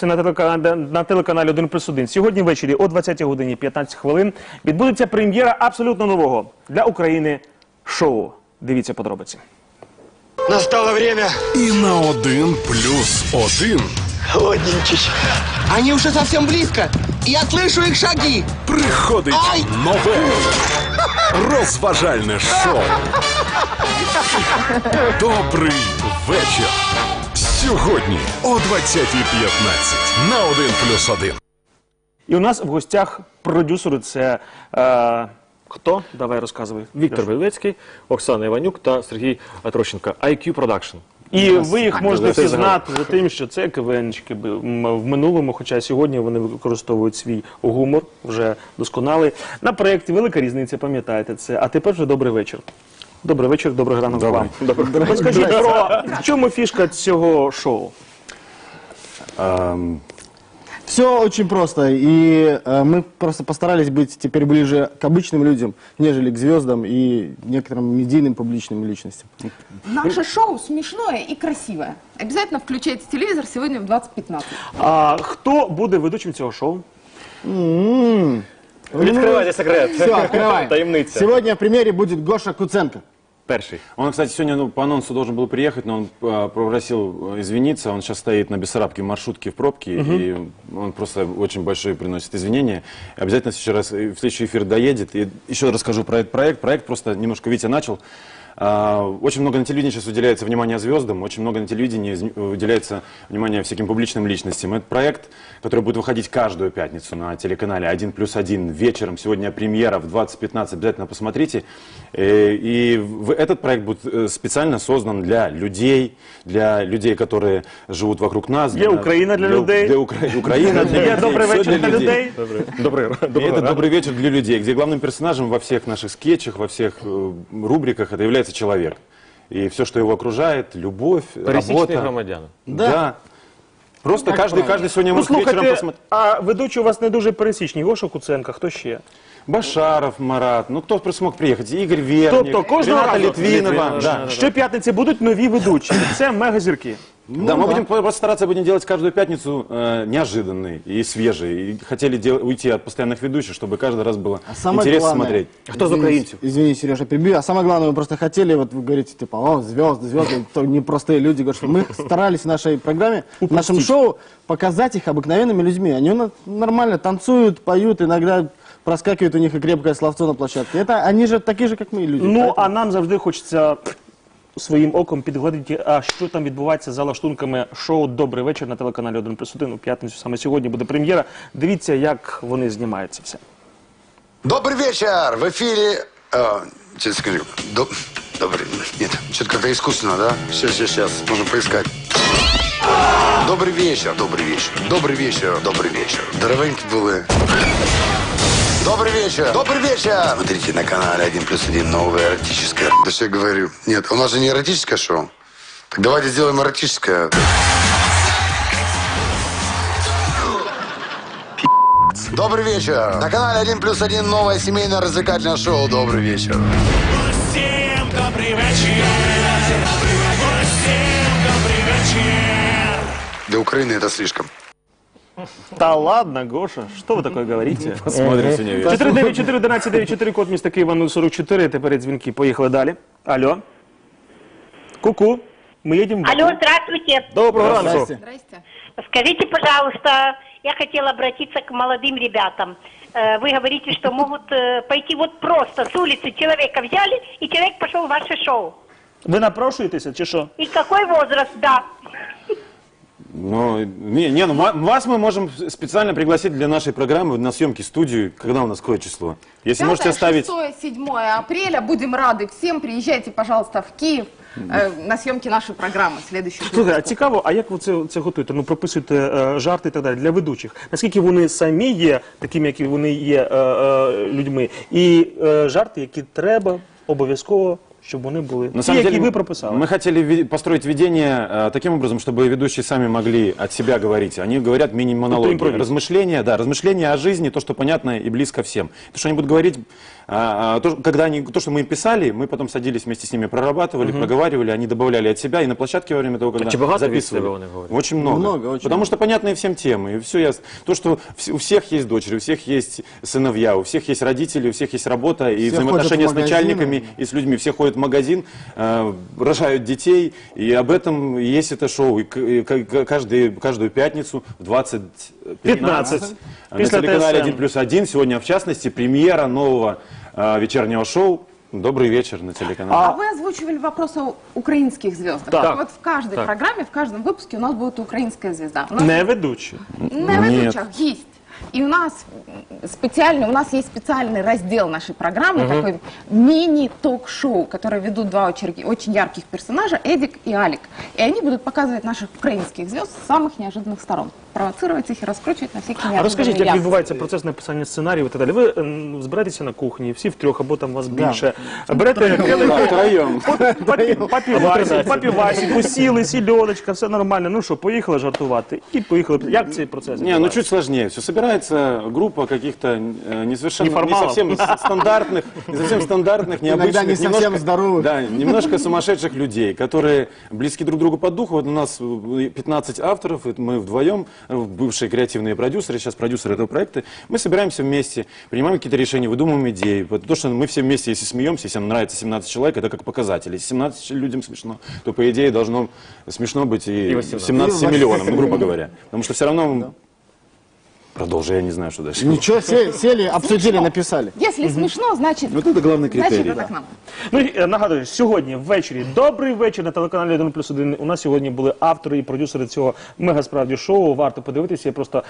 Це на телеканалі, на телеканалі 1 плюс 1. Сьогодні ввечері о 20 годині 15 хвилин відбудеться прем'єра абсолютно нового для України шоу. Дивіться подробиці. Настало время І на один плюс один холодненький. Они уже совсем близко. Я слышу их шаги. приходить Ай! нове розважальне шоу. Добрий вечір. Сьогодні о 20.15 на один плюс один. І у нас в гостях продюсери це е, хто? Давай розказуй. Віктор Вилецький, Оксана Іванюк та Сергій Трощенко. IQ Production. І ви їх можете Це впізнати за тим, що це КВНчики в минулому, хоча сьогодні вони використовують свій гумор, вже досконалий. На проєкті велика різниця, пам'ятаєте це. А тепер вже добрий вечір. Добрий вечір, добрий ранок вам. Розкажіть про в чому фішка цього шоу? Все очень просто, и э, мы просто постарались быть теперь ближе к обычным людям, нежели к звездам и некоторым медийным публичным личностям. Наше шоу смешное и красивое. Обязательно включайте телевизор сегодня в 20.15. А хто буде ведучим цього шоу? Відкривайте секрет. Все, открываем. Таємниця. Сегодня в премьере будет Гоша Куценко. Перший. Он, кстати, сегодня ну, по анонсу должен был приехать, но он э, попросил э, извиниться. Он сейчас стоит на Бессарабке в маршрутке в пробке, и он просто очень большое приносит извинения. Обязательно еще раз э, в следующий эфир доедет. И еще раз расскажу про этот проект. Проект просто немножко Витя начал. А, Очень много на телевидении сейчас уделяется внимание звездам, очень много на телевидении из- уделяется внимание всяким публичным личностям. Это проект, который будет выходить каждую пятницу на телеканале 1 плюс 1 вечером. Сегодня премьера в 20.15, обязательно посмотрите. Э, И в- этот проект будет э, специально создан для людей, для людей, которые живут вокруг нас. Є Україна для людей. Для Укра- Украина для Є людей. добрий всё вечір для людей. Добрий и это добрый вечер для людей, где главным персонажем во всех наших скетчах, во всех э, рубриках это является человек. И все, что его окружает, любовь, Пересічний работа. громадян. Да. Просто каждый, каждый сегодня Ну может вечером слухайте, посмотреть. а ведучий у вас не дуже пересічний. Гоша Куценка, хто ще? Башаров, Марат, ну кто просто смог приехать? Игорь Верник, Тобто кожного Рената разу Литвинова. Да. Щоп'ятниці будуть нові ведучі. Це мегазірки. Да, мы будем просто стараться будем делать каждую пятницу э, неожиданные и свежие. И хотели дел- уйти от постоянных ведущих, чтобы каждый раз было А самое интересно главное, смотреть. Кто из извини, украинцев? Извини, Сережа, перебью. А самое главное, мы просто хотели, вот вы говорите, типа, о, звезды, звезды, то непростые люди. Говорят, что мы старались в нашей программе, в нашем шоу показать их обыкновенными людьми. Они нормально танцуют, поют, иногда проскакивает у них и крепкое словцо на площадке. Это они же такие же, как мы, люди. Ну Поэтому- а нам завжди хочеться своїм оком підгладити, а що там відбувається за лаштунками шоу Добрий вечір на телеканалі 1 плюс 1 у п'ятницю. Саме сьогодні буде прем'єра. Дивіться, як вони знімаються все. Добрый вечер! В эфире... А, сейчас скажу. До- Добрый... Нет, что-то как-то искусственно, да? Сейчас, сейчас, сейчас. Можно поискать. Добрый вечер, добрый вечер, добрый вечер, добрый вечер. Здоровенькі були. Добрый вечер, добрый вечер. Смотрите на канале 1 плюс 1 новое эротическое. Да что я говорю? Нет, у нас же не эротическое шоу. Так давайте сделаем эротическое. Добрый вечер. На канале 1 плюс 1 новое семейное развлекательное шоу. Добрый вечер. Всім добрий вечір. Всім добрий вечір. Для Украины это слишком. Та ладно, Гоша, що ви таке говорите? Посмотрим сегодня вечером. 494 11 94 код міста Києва 044. Тепер дзвінки. Поїхали далі. Алло. Ку-ку. Ми їдемо. в Баку. Алло, здравствуйте. Доброго ранку. Здрасте. Здрасте. Скажите, пожалуйста, я хотела обратиться к молодым ребятам. Э, Вы говорите, что могут э, пойти вот просто с улицы человека взяли, и человек пошел в ваше шоу. Ви напрошуєтеся чи що? И какой возраст, да. Ну, не, не, ну ма- вас мы можем специально пригласить для нашей программы на съемки студию, когда у нас какое число. Если можете оставить... 6 7 апреля. Будем рады всем. Приезжайте, пожалуйста, в Киев э, на съемки нашей программы. Следующий Слухай, а цікаво, а як ви це, це готуєте? Ну, прописуєте е, жарти і так далі для ведучих. Наскільки вони самі є такими, які вони є е, е, людьми, і е, жарти, які треба обов'язково щоб вони були На ті, самом які деле, ви прописали. мы хотели ви- построить ведение э, таким образом, чтобы ведущие сами могли от себя говорить. Они говорят мини-монологи, импровиз. размышления, да, размышления о жизни, то, что понятно и близко всем. То, что они будут говорить, а, а, то, когда они, то, что мы им писали, мы потом садились вместе с ними, прорабатывали, проговаривали, они добавляли от себя, и на площадке во время того, когда Чи багато від записывали. себе вони говорять? Очень много. Много, очень Потому много. что понятные всем темы. И все ясно. То, что вс- у всех есть дочери, у всех есть сыновья, у всех есть родители, у всех есть работа и Все взаимоотношения с ходят в магазины. начальниками и с людьми. Все ходят в магазин, э, рожают детей, и об этом есть это шоу. И, каждый, каждую пятницу в 20.15 15. на телеканале ТСН. 1 плюс 1. Сегодня, в частности, премьера нового э, вечернего шоу. Добрый вечер на телеканале. А вы озвучивали вопрос о украинских звездах. Так. Так вот в каждой Так. программе, в каждом выпуске у нас будет украинская звезда. Нас Не ведучі. На ведущих есть. И у нас м, специальный, у нас есть специальный раздел нашей программы, такой мини-ток-шоу, который ведут два очень, очень ярких персонажа, Эдик и Алик. И они будут показывать наших украинских звезд с самых неожиданных сторон Провоцировать их и раскручивать на всякие А неожиданные розкажіть, як лясы. відбувається процес написання сценаріїв і так далі. Ви м, збираєтеся на кухні, всі втрьох, або там вас більше. Берете келихи, Втроем. папі- папі Васі, папі Васі, посіли, сільодочка, все нормально. Ну що, поїхали жартувати. І поїхали. Як цей процес? Не, ну відбувається? чуть сложнее. Все собирается группа каких-то э, не совершенно, не Неформалов. совсем с- стандартных, не совсем стандартных, необычных, Иногда не совсем здоровых. да, немножко сумасшедших людей, которые близки друг другу по духу. Вот у нас э, 15 авторов, это мы вдвоем, э, бывшие креативные продюсеры, сейчас продюсеры этого проекта. Мы собираемся вместе, принимаем какие-то решения, выдумываем идеи. Вот то, что мы все вместе, если смеемся, если нам нравится 17 человек, это как показатель. Если 17 людям смешно, то по идее должно смешно быть и, И 18. 17 И миллионам, ну, грубо говоря. Потому что все равно... Продолжи, я не знаю, что дальше. Ничего, сели, сели, обсудили, написали. Если смешно, значит, Вот это главный значит критерий. это к нам. Ну і, е, нагадую, сьогодні ввечері добрий вечір на телеканалі 1 плюс 1. У нас сьогодні були автори і продюсери цього мега справді шоу. Варто подивитися. І Просто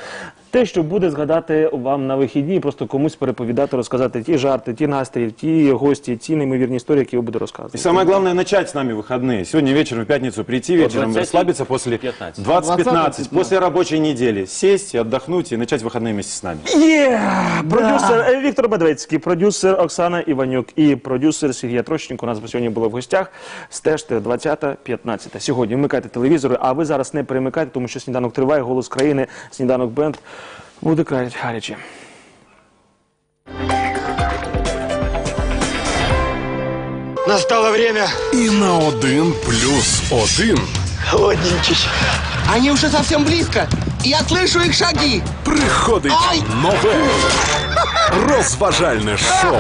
те, що буде згадати вам на вихідні, і просто комусь переповідати, розказати ті жарти, ті настрої, ті гості, ті неймовірні історії, які ви буде розказувати. И самое главное, начать с нами выходные. Сегодня вечером, в пятницу прийти вечером, 20:15. расслабиться после 20-15, после рабочей недели, сесть и отдохнуть и начать выходные вместе с нами. Є продюсер е, Віктор Бедвецький, продюсер Оксана Іванюк і продюсер Сергій Трощенко. У нас сьогодні були в гостях. Стежте 20-15. Сьогодні вмикайте телевізори, а ви зараз не перемикайте, тому що сніданок триває, голос країни, сніданок бенд буде край гаряче. Настало время І на один плюс один холодненький. Они уже совсем близко. Я слышу их шаги. приходить Ай! нове розважальне шоу.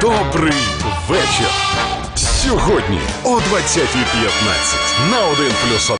Добрий вечір. Сьогодні о 20.15 на один плюс один.